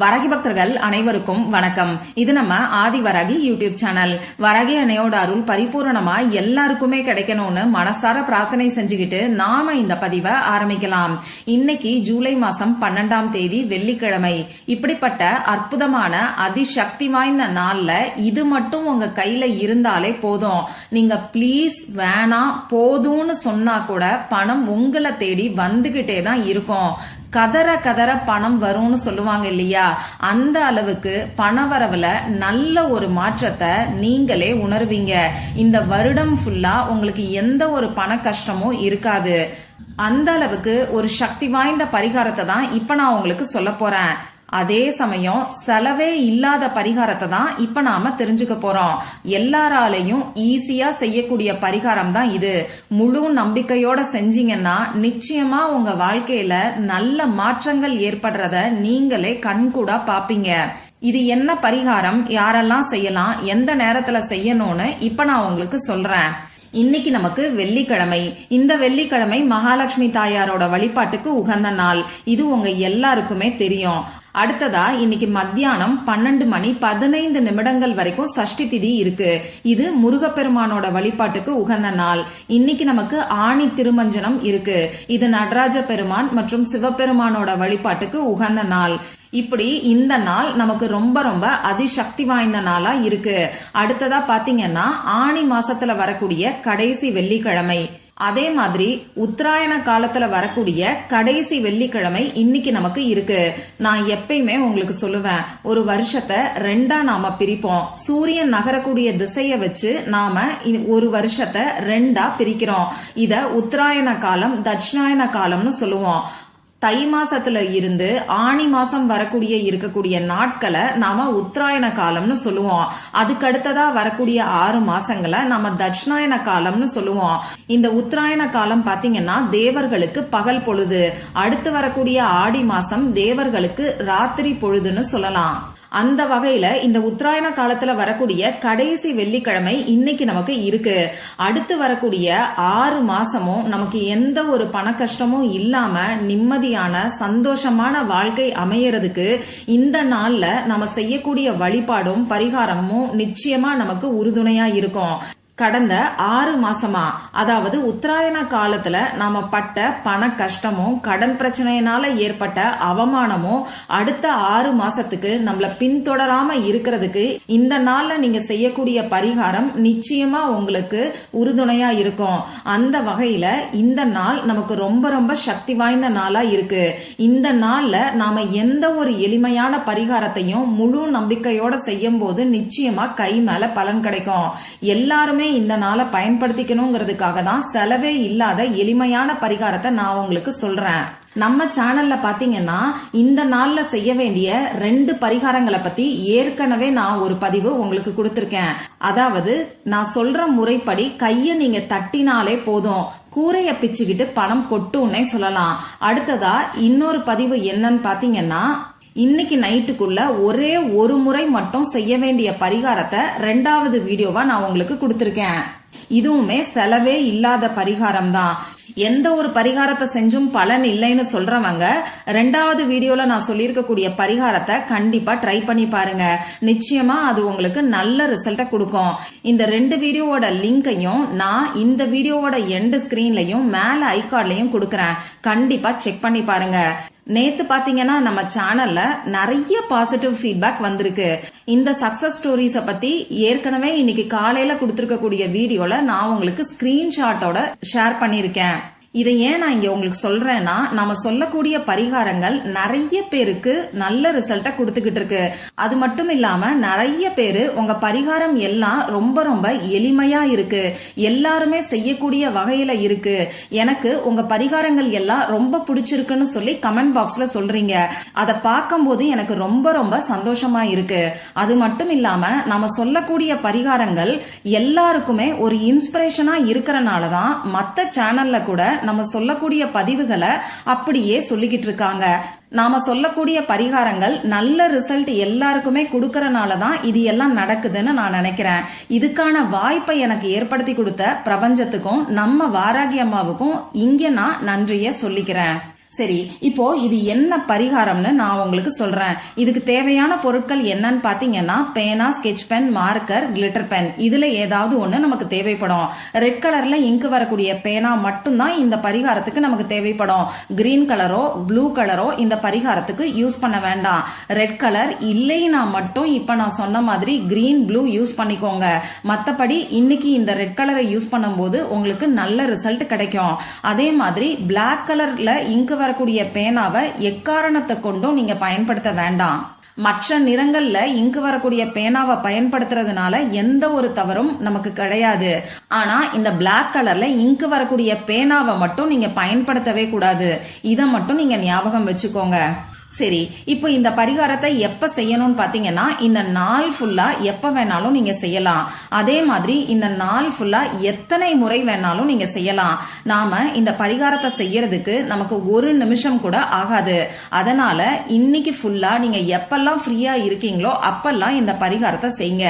வரகி பக்தர்கள் அனைவருக்கும் வணக்கம். இது நம்ம ஆதி வரகி யூடியூப் சேனல் வரகி அணையோட அருள் பரிபூரணமா எல்லாருக்குமே கிடைக்கணும்னு மனசார பிரார்த்தனை செஞ்சுக்கிட்டு நாம இந்த பதிவை ஆரம்பிக்கலாம். இன்னைக்கு ஜூலை மாசம் பன்னெண்டாம் தேதி வெள்ளிக்கிழமை. இப்படிப்பட்ட அற்புதமான அதிசக்தி வாய்ந்த நாள்ல இது மட்டும் உங்க கையில இருந்தாலே போதும். நீங்க ப்ளீஸ் வேணாம் போதும்னு சொன்னா கூட பணம் உங்களை தேடி வந்துகிட்டே தான் இருக்கும். கதற கதற பணம் வரும்னு சொல்லுவாங்க இல்லையா? அந்த அளவுக்கு பண வரவுல நல்ல ஒரு மாற்றத்தை நீங்களே உணர்வீங்க. இந்த வருடம் ஃபுல்லா உங்களுக்கு எந்த ஒரு பண கஷ்டமும் இருக்காது. அந்த அளவுக்கு ஒரு சக்தி வாய்ந்த பரிகாரத்தை தான் இப்ப நான் உங்களுக்கு சொல்ல போறேன். அதே சமயம் செலவே இல்லாத பரிகாரத்தை தான் இப்ப நாம தெரிஞ்சுக்க போறோம். எல்லாராலையும் ஈஸியா செய்யக்கூடிய பரிகாரம் தான் இது. முழு நம்பிக்கையோட செஞ்சீங்கன்னா நிச்சயமா உங்க வாழ்க்கையில நல்ல மாற்றங்கள் ஏற்படுறத நீங்களே கண்கூடா பாப்பீங்க. இது என்ன பரிகாரம்? யாரெல்லாம் செய்யலாம்? எந்த நேரத்துல செய்யணும்னு இப்ப நான் உங்களுக்கு சொல்றேன். இன்னைக்கு நமக்கு வெள்ளிக்கிழமை. இந்த வெள்ளிக்கிழமை மகாலட்சுமி தாயாரோட வழிபாட்டுக்கு உகந்த நாள். இது உங்க எல்லாருக்குமே தெரியும். அடுத்ததா இன்னைக்கு மத்தியானம் பன்னெண்டு மணி பதினைந்து நிமிடங்கள் வரைக்கும் சஷ்டி திதி இருக்கு. இது முருகப்பெருமானோட வழிபாட்டுக்கு உகந்த நாள். இன்னைக்கு நமக்கு ஆணி திருமஞ்சனம் இருக்கு. இது நடராஜ பெருமான் மற்றும் சிவபெருமானோட வழிபாட்டுக்கு உகந்த நாள். இப்படி இந்த நாள் நமக்கு ரொம்ப ரொம்ப அதிசக்தி வாய்ந்த நாளா இருக்கு. அடுத்ததா பாத்தீங்கன்னா ஆணி மாசத்துல வரக்கூடிய கடைசி வெள்ளிக்கிழமை. அதே மாதிரி உத்தராயண காலத்துல வரக்கூடிய கடைசி வெள்ளிக்கிழமை இன்னைக்கு நமக்கு இருக்கு. நான் எப்பயுமே உங்களுக்கு சொல்லுவேன் ஒரு வருஷத்தை ரெண்டா நாம பிரிப்போம். சூரியன் நகரக்கூடிய திசைய வச்சு நாம ஒரு வருஷத்தை ரெண்டா பிரிக்கிறோம். இத உத்தராயண காலம் தட்சிணாயன காலம்னு சொல்லுவோம். தை மாசத்துல இருந்து ஆணி மாசம் வரக்கூடிய இருக்கக்கூடிய நாட்களை நாம உத்தராயண காலம்னு சொல்லுவோம். அதுக்கு அடுத்ததா வரக்கூடிய ஆறு மாசங்களை நாம தட்சிணாயன காலம்னு சொல்லுவோம். இந்த உத்தராயண காலம் பாத்தீங்கன்னா தேவர்களுக்கு பகல் பொழுது. அடுத்து வரக்கூடிய ஆடி மாசம் தேவர்களுக்கு ராத்திரி பொழுதுன்னு சொல்லலாம். அந்த வகையில இந்த உத்தராயண காலத்துல வரக்கூடிய கடைசி வெள்ளிக்கிழமை இன்னைக்கு நமக்கு இருக்கு. அடுத்து வரக்கூடிய ஆறு மாசமும் நமக்கு எந்த ஒரு பண கஷ்டமும் இல்லாம நிம்மதியான சந்தோஷமான வாழ்க்கை அமையறதுக்கு இந்த நாள்ல நம்ம செய்யக்கூடிய வழிபாடும் பரிகாரமும் நிச்சயமா நமக்கு உறுதுணையா இருக்கும். கடந்த ஆறு மாசமா அதாவது உத்தராயண காலத்துல நாம பட்ட பண கஷ்டமும் கடன் பிரச்சனையினால ஏற்பட்ட அவமானமும் அடுத்த ஆறு மாசத்துக்கு நம்மள பின்தொடராம இருக்கிறதுக்கு இந்த நாள்ல நீங்க செய்யக்கூடிய பரிகாரம் நிச்சயமா உங்களுக்கு உறுதுணையா இருக்கும். அந்த வகையில இந்த நாள் நமக்கு ரொம்ப ரொம்ப சக்தி வாய்ந்த நாளா இருக்கு. இந்த நாள்ல நாம எந்த ஒரு எளிமையான பரிகாரத்தையும் முழு நம்பிக்கையோட செய்யும் போது நிச்சயமா கை மேல பலன் கிடைக்கும். எல்லாருமே இந்த நாளை பயன்படுத்திக்கணுங்கிறதுக்காக தான் செலவே இல்லாத எளிமையான பரிகாரத்தை நான் உங்களுக்கு சொல்றேன். நம்ம சேனல்ல பாத்தீங்கன்னா இந்த நாள்ல செய்ய வேண்டிய ரெண்டு பரிகாரங்களை பத்தி ஏற்கனவே நான் ஒரு பதிவு உங்களுக்கு கொடுத்திருக்கேன். அதாவது நான் சொல்ற முறைப்படி கைய நீங்க தட்டினாலே போதும். கூரைய பிச்சுக்கிட்டு பணம் கொட்டும்னே சொல்லலாம். அடுத்ததா இன்னொரு பதிவு என்னன்னு பாத்தீங்கன்னா இன்னைக்கு நைட்டுக்குள்ள ஒரே ஒரு முறை மட்டும் செய்ய வேண்டிய பரிகாரத்தை ரெண்டாவது வீடியோவா நான் உங்களுக்கு கொடுத்திருக்கேன். இதுவுமே செலவே இல்லாத பரிகாரம் தான் எந்த ஒரு பரிகாரத்தை செஞ்சும் பலன் இல்லைன்னு சொல்றவங்க ரெண்டாவது வீடியோல நான் சொல்லியிருக்கக்கூடிய பரிகாரத்தை கண்டிப்பா ட்ரை பண்ணி பாருங்க. நிச்சயமா அது உங்களுக்கு நல்ல ரிசல்ட்டை கொடுக்கும். இந்த ரெண்டு வீடியோவோட லிங்கையும் நான் இந்த வீடியோவோட எண்டு ஸ்கிரீன்லயும் மேல ஐகார்ட்லயும் கொடுக்கறேன். கண்டிப்பா செக் பண்ணி பாருங்க. நேத்து பாத்தீங்கன்னா நம்ம சேனல்ல நிறைய பாசிட்டிவ் ஃபீட்பேக் வந்திருக்கு. இந்த சக்சஸ் ஸ்டோரிஸ பத்தி ஏற்கனவே இன்னைக்கு காலையில கொடுத்திருக்கக்கூடிய வீடியோல நான் உங்களுக்கு ஸ்கிரீன்ஷாட்டோட ஷேர் பண்ணிருக்கேன் இதை ஏன் நான் இங்க உங்களுக்கு சொல்றேன்னா நம்ம சொல்லக்கூடிய பரிகாரங்கள் நிறைய பேருக்கு நல்ல ரிசல்ட்டை கொடுத்துக்கிட்டு இருக்கு. அது மட்டும் இல்லாம நிறைய பேரு உங்க பரிகாரம் எல்லாம் ரொம்ப ரொம்ப எளிமையா இருக்கு. எல்லாருமே செய்யக்கூடிய வகையில இருக்கு. எனக்கு உங்க பரிகாரங்கள் எல்லாம் ரொம்ப பிடிச்சிருக்குன்னு சொல்லி கமெண்ட் பாக்ஸ்ல சொல்றீங்க. அதை பார்க்கும்போது எனக்கு ரொம்ப ரொம்ப சந்தோஷமா இருக்கு. அது மட்டும் இல்லாம நம்ம சொல்லக்கூடிய பரிகாரங்கள் எல்லாருக்குமே ஒரு இன்ஸ்பிரேஷனா இருக்கிறனாலதான் மத்த சேனல்ல கூட நம்ம சொல்லக்கூடிய பதிவுகளை அப்படியே சொல்லிக்கிட்டு இருக்காங்க. நாம சொல்லக்கூடிய பரிகாரங்கள் நல்ல ரிசல்ட் எல்லாருக்குமே கொடுக்கறனால தான் இது எல்லாம் நடக்குதுன்னு நான் நினைக்கிறேன். இதுக்கான வாய்ப்பை எனக்கு ஏற்படுத்தி கொடுத்த பிரபஞ்சத்துக்கும் நம்ம வாராகி அம்மாவுக்கும் இங்க நான் நன்றிய சொல்லிக்கிறேன். சரி இப்போ இது என்ன பரிகாரம்னு நான் உங்களுக்கு சொல்றேன். இதுக்கு தேவையான பொருட்கள் என்னன்னு பாத்தீங்கன்னா பேனா sketch pen marker glitter pen இதுல ஏதாவது ஒண்ணு நமக்கு தேவைப்படும். ரெட் கலர்ல இங்கு வரக்கூடிய பேனா மட்டும்தான் இந்த பரிகாரத்துக்கு நமக்கு தேவைப்படும். கிரீன் கலரோ ப்ளூ கலரோ இந்த பரிகாரத்துக்கு யூஸ் பண்ண வேண்டாம். ரெட் கலர் இல்லைன்னா மட்டும் இப்ப நான் சொன்ன மாதிரி கிரீன் ப்ளூ யூஸ் பண்ணிக்கோங்க. மத்தபடி இன்னைக்கு இந்த ரெட் கலரை யூஸ் பண்ணும்போது உங்களுக்கு நல்ல ரிசல்ட் கிடைக்கும். அதே மாதிரி பிளாக் கலர்ல இங்கு வரக்கூடிய பேனாவை எக்காரணத்தை கொண்டும் நீங்க பயன்படுத்த வேண்டாம். மற்ற நிறங்கள்ல இங்கு வரக்கூடிய பேனாவை பயன்படுத்துறதுனால எந்த ஒரு தவறும் நமக்கு கிடையாது. ஆனா இந்த பிளாக் கலர்ல இங்கு வரக்கூடிய பேனாவை மட்டும் நீங்க பயன்படுத்தவே கூடாது. இதை மட்டும் நீங்க ஞாபகம் வச்சுக்கோங்க. சரி இப்போ இந்த பரிகாரத்தை எப்ப செய்யணும்னு பாத்தீங்கன்னா இந்த நாள் ஃபுல்லா எப்ப வேணாலும் நீங்க செய்யலாம். அதே மாதிரி இந்த நாள் ஃபுல்லா எத்தனை முறை வேணாலும் நீங்க செய்யலாம். நாம இந்த பரிகாரத்தை செய்யறதுக்கு நமக்கு ஒரு நிமிஷம் கூட ஆகாது. அதனால இன்னைக்கு ஃபுல்லா நீங்க எப்பெல்லாம் ஃப்ரீயா இருக்கீங்களோ அப்பெல்லாம் இந்த பரிகாரத்தை செய்யுங்க.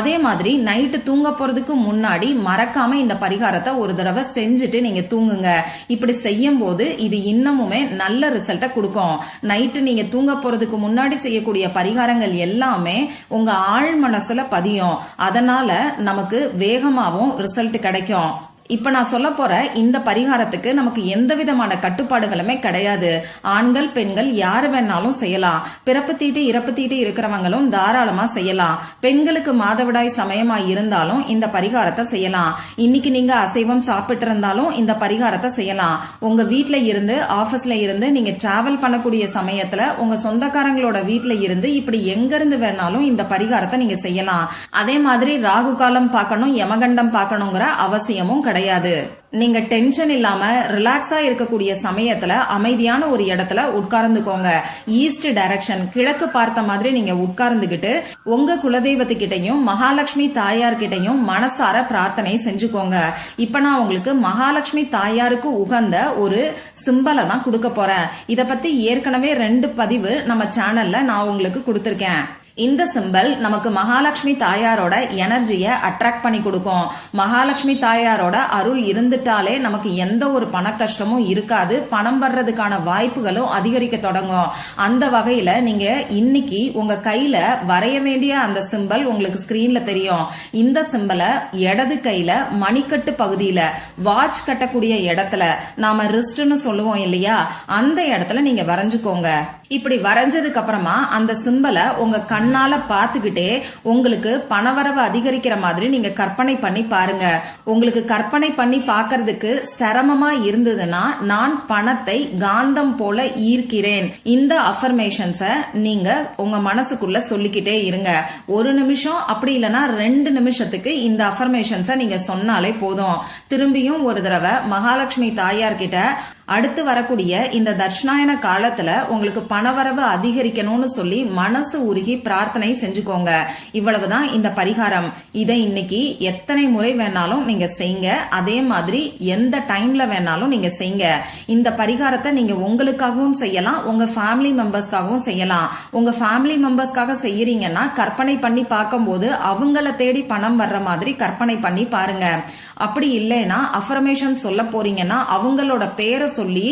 அதே மாதிரி நைட்டு தூங்க போறதுக்கு முன்னாடி மறக்காம இந்த பரிகாரத்தை ஒரு தடவை செஞ்சுட்டு நீங்க தூங்குங்க. இப்படி செய்யும் போது இது இன்னமுமே நல்ல ரிசல்ட்டை கொடுக்கும். நைட்டு நீங்க தூங்க போறதுக்கு முன்னாடி செய்யக்கூடிய பரிகாரங்கள் எல்லாமே உங்க ஆழ் மனசுல பதியும். அதனால நமக்கு வேகமாகவும் ரிசல்ட் கிடைக்கும். இப்ப நான் சொல்ல போற இந்த பரிகாரத்துக்கு நமக்கு எந்த விதமான கட்டுப்பாடுகளுமே கிடையாது. ஆண்கள் பெண்கள் யாரு வேணாலும் செய்யலாம். பிறப்பு தீட்டு இறப்பு தீட்டு இருக்கிறவங்களும் தாராளமா செய்யலாம். பெண்களுக்கு மாதவிடாய் சமயமா இருந்தாலும் இந்த பரிகாரத்தை செய்யலாம். இன்னைக்கு நீங்க அசைவம் சாப்பிட்டு இருந்தாலும் இந்த பரிகாரத்தை செய்யலாம். உங்க வீட்ல இருந்து ஆபீஸ்ல இருந்து நீங்க டிராவல் பண்ணக்கூடிய சமயத்துல உங்க சொந்தக்காரங்களோட வீட்ல இருந்து இப்படி எங்க இருந்து வேணாலும் இந்த பரிகாரத்தை நீங்க செய்யலாம். அதே மாதிரி ராகு காலம் பார்க்கணும் யமகண்டம் பார்க்கணுங்கிற அவசியமும் கிடையாது. கிடையாது. நீங்க டென்ஷன் இல்லாம ரிலாக்ஸா இருக்கக்கூடிய சமயத்துல அமைதியான ஒரு இடத்துல உட்கார்ந்துக்கோங்க. ஈஸ்ட் டைரக்ஷன் கிழக்கு பார்த்த மாதிரி நீங்க உட்கார்ந்துகிட்டு உங்க குலதெய்வத்துக்கிட்டையும் மகாலட்சுமி தாயார் கிட்டையும் மனசார பிரார்த்தனை செஞ்சுக்கோங்க. இப்ப நான் உங்களுக்கு மகாலட்சுமி தாயாருக்கு உகந்த ஒரு சிம்பலை தான் கொடுக்க போறேன். இத பத்தி ஏற்கனவே ரெண்டு பதிவு நம்ம சேனல்ல நான் உங்களுக்கு கொடுத்திருக்கேன். இந்த சிம்பல் நமக்கு மகாலட்சுமி தாயாரோட எனர்ஜியை அட்ராக்ட் பண்ணி கொடுக்கும். மகாலட்சுமி தாயாரோட அருள் இருந்துட்டாலே நமக்கு எந்த ஒரு பண கஷ்டமும் இருக்காது. பணம் வர்றதுக்கான வாய்ப்புகளும் அதிகரிக்க தொடங்கும். அந்த வகையில நீங்க இன்னைக்கு உங்க கையில வரைய வேண்டிய அந்த சிம்பல் உங்களுக்கு ஸ்கிரீன்ல தெரியும். இந்த சிம்பலை இடது கையில மணிக்கட்டு பகுதியில வாட்ச் கட்டக்கூடிய இடத்துல நாம ரிஸ்ட்னு சொல்லுவோம் இல்லையா? அந்த இடத்துல நீங்க வரைஞ்சுக்கோங்க. இப்படி வரைஞ்சதுக்கு அப்புறமா அந்த சிம்பலை உங்க கண்ணால பாத்துக்கிட்டே உங்களுக்கு பணவரவு அதிகரிக்கிற மாதிரி நீங்க கற்பனை பண்ணி பாருங்க. உங்களுக்கு கற்பனை பண்ணி பாக்குறதுக்கு சிரமமா இருந்ததுன்னா நான் பணத்தை காந்தம் போல ஈர்க்கிறேன். இந்த அஃபர்மேஷன்ஸ நீங்க உங்க மனசுக்குள்ள சொல்லிக்கிட்டே இருங்க. ஒரு நிமிஷம் அப்படி இல்லைன்னா ரெண்டு நிமிஷத்துக்கு இந்த அஃபர்மேஷன்ஸ நீங்க சொன்னாலே போதும். திரும்பியும் ஒரு தடவை மகாலட்சுமி தாயார் கிட்ட அடுத்து வரக்கூடிய இந்த தட்சிணாயன காலத்துல உங்களுக்கு பணவரவு அதிகரிக்கணும்னு சொல்லி மனசு உருகி பிரார்த்தனை செஞ்சுக்கோங்க. இவ்வளவுதான் இந்த பரிகாரம். இதை இன்னைக்கு எத்தனை முறை வேணாலும் நீங்க செய்யுங்க. அதே மாதிரி எந்த டைம்ல வேணாலும் நீங்க செய்யுங்க. இந்த பரிகாரத்தை நீங்க உங்களுக்காகவும் செய்யலாம் உங்க ஃபேமிலி மெம்பர்ஸ்க்காகவும் செய்யலாம். உங்க ஃபேமிலி மெம்பர்ஸ்க்காக செய்யறீங்கன்னா கற்பனை பண்ணி பார்க்கும்போது அவங்கள தேடி பணம் வர்ற மாதிரி கற்பனை பண்ணி பாருங்க. அப்படி இல்லைன்னா அஃபர்மேஷன் சொல்ல போறீங்கன்னா அவங்களோட பேரை சொல்லி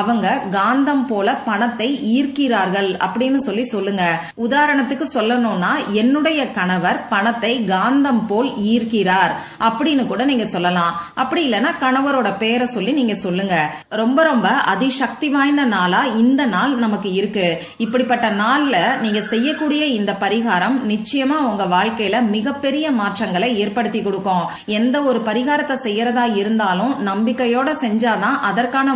அவங்க காந்தம் போல பணத்தை ஈர்க்கிறார்கள் அப்படின்னு சொல்லி சொல்லுங்க. உதாரணத்துக்கு சொல்லணும்னா என்னுடைய கணவர் பணத்தை காந்தம் போல் ஈர்க்கிறார் அப்படின்னு கூட நீங்க சொல்லலாம். அப்படி இல்லைன்னா கணவரோட பேரை சொல்லி நீங்க சொல்லுங்க. ரொம்ப ரொம்ப அதிசக்தி வாய்ந்த நாளா இந்த நாள் நமக்கு இருக்கு. இப்படிப்பட்ட நாள்ல நீங்க செய்யக்கூடிய இந்த பரிகாரம் நிச்சயமா உங்க வாழ்க்கையில மிகப்பெரிய மாற்றங்களை ஏற்படுத்தி கொடுக்கும். எந்த ஒரு பரிகாரத்தை செய்யறதா இருந்தாலும் நம்பிக்கையோட செஞ்சாதான் அதற்கான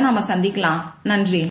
நாம சந்திக்கலாம். நன்றி.